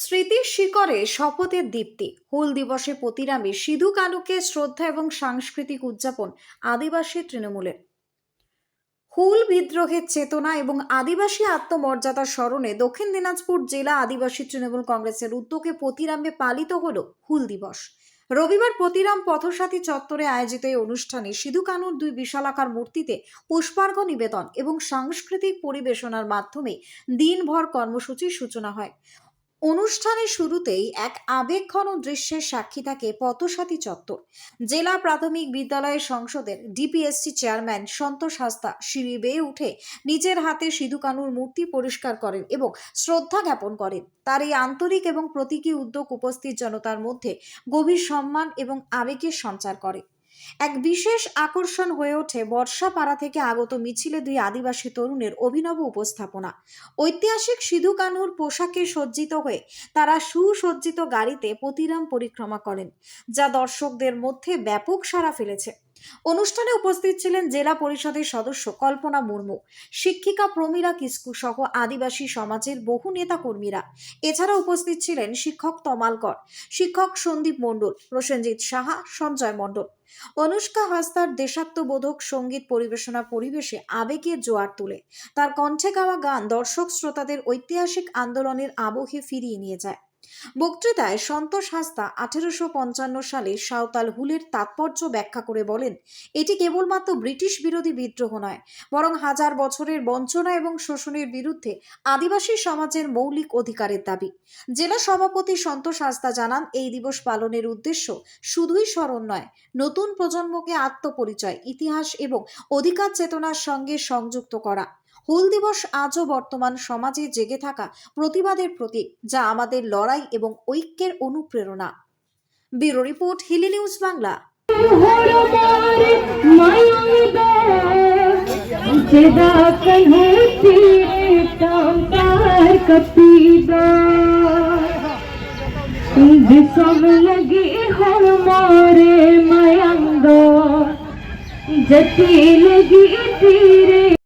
স্মৃতির শিকরে শপথের দীপ্তি। হুল দিবসে প্রতিরামে সিধু কানুকে শ্রদ্ধা এবং সাংস্কৃতিক উদযাপন আদিবাসী তৃণমূলের। হুল বিদ্রোহের চেতনা এবং আদিবাসী আত্মমর্যাদা স্মরণে দক্ষিণ দিনাজপুর জেলা আদিবাসী তৃণমূল কংগ্রেসের উদ্যোগে প্রতিরামে পালিত হল হুল দিবস। রবিবার প্রতিরাম পথসাথী চত্বরে আয়োজিত এই অনুষ্ঠানে সিধু কানুর দুই বিশালাকার মূর্তিতে পুষ্পার্ঘ্য নিবেদন এবং সাংস্কৃতিক পরিবেশনার মাধ্যমে দিনভর কর্মসূচির সূচনা হয়। অনুষ্ঠানের শুরুতেই এক আবেগঘন দৃশ্যের সাক্ষী থাকে পথসাথী চত্বর। জেলা প্রাথমিক বিদ্যালয়ের সংসদের ডিপিএসসি চেয়ারম্যান সন্তোষ হাস্তা সিঁড়ি বেয়ে উঠে নিজের হাতে সিধু কানুর মূর্তি পরিষ্কার করেন এবং শ্রদ্ধা জ্ঞাপন করেন। তার এই আন্তরিক এবং প্রতীকী উদ্যোগ উপস্থিত জনতার মধ্যে গভীর সম্মান এবং আবেগের সঞ্চার করে। এক বিশেষ আকর্ষণ হয়ে ওঠে বর্ষাপাড়া থেকে আগত মিছিলে দুই আদিবাসী তরুণের অভিনব উপস্থাপনা। ঐতিহাসিক সিধু কানুর পোশাকে সজ্জিত হয়ে তারা সুসজ্জিত গাড়িতে প্রতিরাম পরিক্রমা করেন, যা দর্শকদের মধ্যে ব্যাপক সাড়া ফেলেছে। অনুষ্ঠানে উপস্থিত ছিলেন জেলা পরিষদের সদস্য কল্পনা মুর্মু, শিক্ষিকা প্রমীলা কিস্কু সহ আদিবাসী সমাজের বহু নেতা কর্মীরা এছাড়া উপস্থিত ছিলেন শিক্ষক তমালকর শিক্ষক সন্দীপ মণ্ডল, প্রসেনজিৎ সাহা, সঞ্জয় মণ্ডল। অনুষ্কা হাস্তার দেশাত্মবোধক সংগীত পরিবেশনা পরিবেশে আবেগের জোয়ার তুলে। তার কণ্ঠে গাওয়া গান দর্শক শ্রোতাদের ঐতিহাসিক আন্দোলনের আবহে ফিরিয়ে নিয়ে যায়। বক্তৃতায় সন্তোষ হাস্তা আঠেরোশো পঞ্চান্ন সালে সাঁওতাল হুলের তাৎপর্য ব্যাখ্যা করে বলেন, এটি কেবলমাত্র ব্রিটিশ বিরোধী বিদ্রোহ নয়, বরং হাজার বছরের বঞ্চনা এবং শোষণের বিরুদ্ধে আদিবাসী সমাজের মৌলিক অধিকারের দাবি। জেলা সভাপতি সন্তোষ হাস্তা জানান, এই দিবস পালনের উদ্দেশ্য শুধুই স্মরণ নয়, নতুন প্রজন্মকে আত্মপরিচয়, ইতিহাস এবং অধিকার চেতনার সঙ্গে সংযুক্ত করা। হুল দিবস আজও বর্তমান সমাজে জেগে থাকা প্রতিবাদের প্রতীক যা আমাদের লড়াই এবং ঐক্যের অনুপ্রেরণা bureau report Hili news Bangla जदा कन्हे तेरे तांतार कपीदा जिसम लगी हर मारे मयंगा जती लगी तेरे